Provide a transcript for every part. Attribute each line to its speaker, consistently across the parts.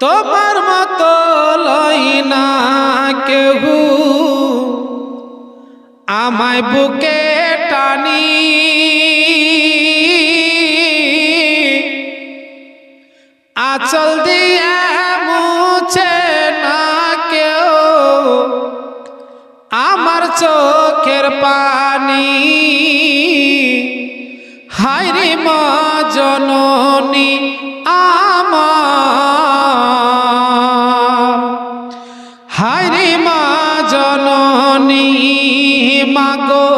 Speaker 1: তোমার মতো লই না কেহু। আমায় বুকে টানি। আচল দিয়া মুছে না কেউ আমার চোখের পানি। হাইরে মা জননী হাইরে মা জননী, মাগো,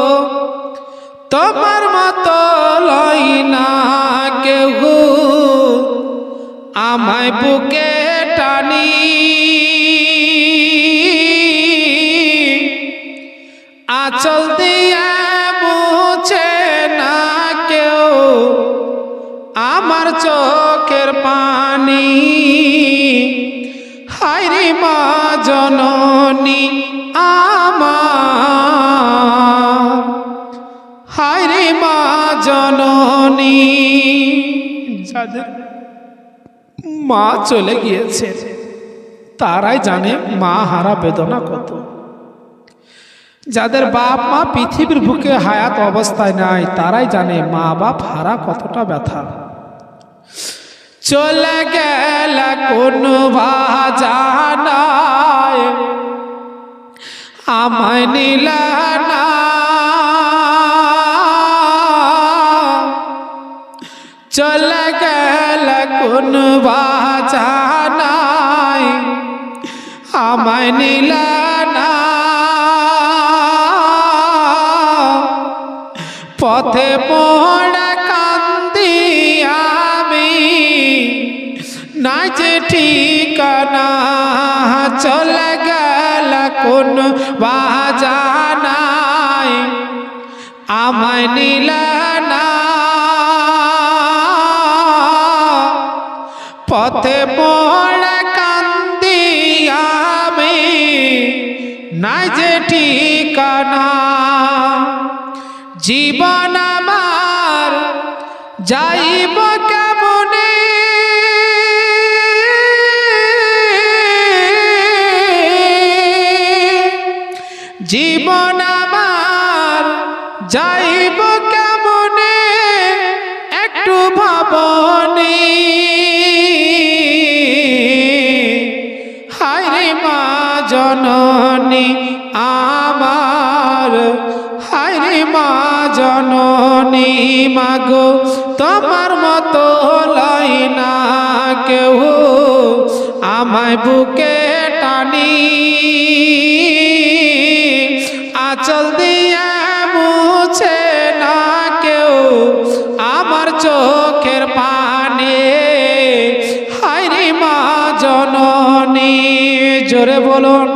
Speaker 1: তোমার মতো লই না কেউ আমায় বুকে টানি। আচল দিয়া মুছে না কেউ আমার চোখের পানি হাইরে মা জননী আমার। হাইরে মা জননী। যাদের মা চলে গিয়েছে, তারাই জানে মা হারা বেদনা কত। যাদের বাপ মা পৃথিবীর বুকে হায়াত অবস্থায় নাই, তারাই জানে মা বাপ হারা কতটা ব্যথা। চলে গেল কোন ভাজানায় আমায় নিলা চলে গেল কোন বাজানায় আমায় নিলা পথে পড়া ঠিকানা চলে গেল কোন বাজানায় আমায় নিলা না। পথে পড়ে কান্দি আমি, নাই যে ঠিকানা। জীবন আমার যাইব কেমনে জীবন আমার যাইব কেমনে? একটু ভাবনি। হায়রে মা জননী আমার হায়রে মা জননী মাগো, তোমার মতো লাই না কেউ আমায় বুকে টানি। আচল দিয়া মুছে না কেউ। আমার চোখের পানে। হায়রে মা জননী, জোরে বলুন।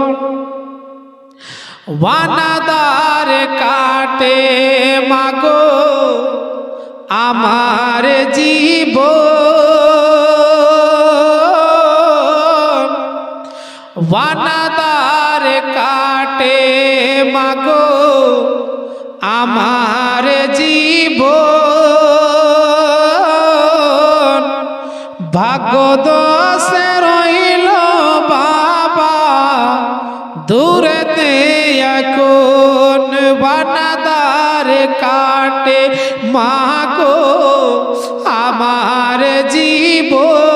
Speaker 1: ওয়ানাদার কাটে মাগো। আমার জীব মাগো আমার জীব ভাগ্য দোষে রইল বাবা দূরেতে এখন বানাদার কাটে মাগো আমার জীবন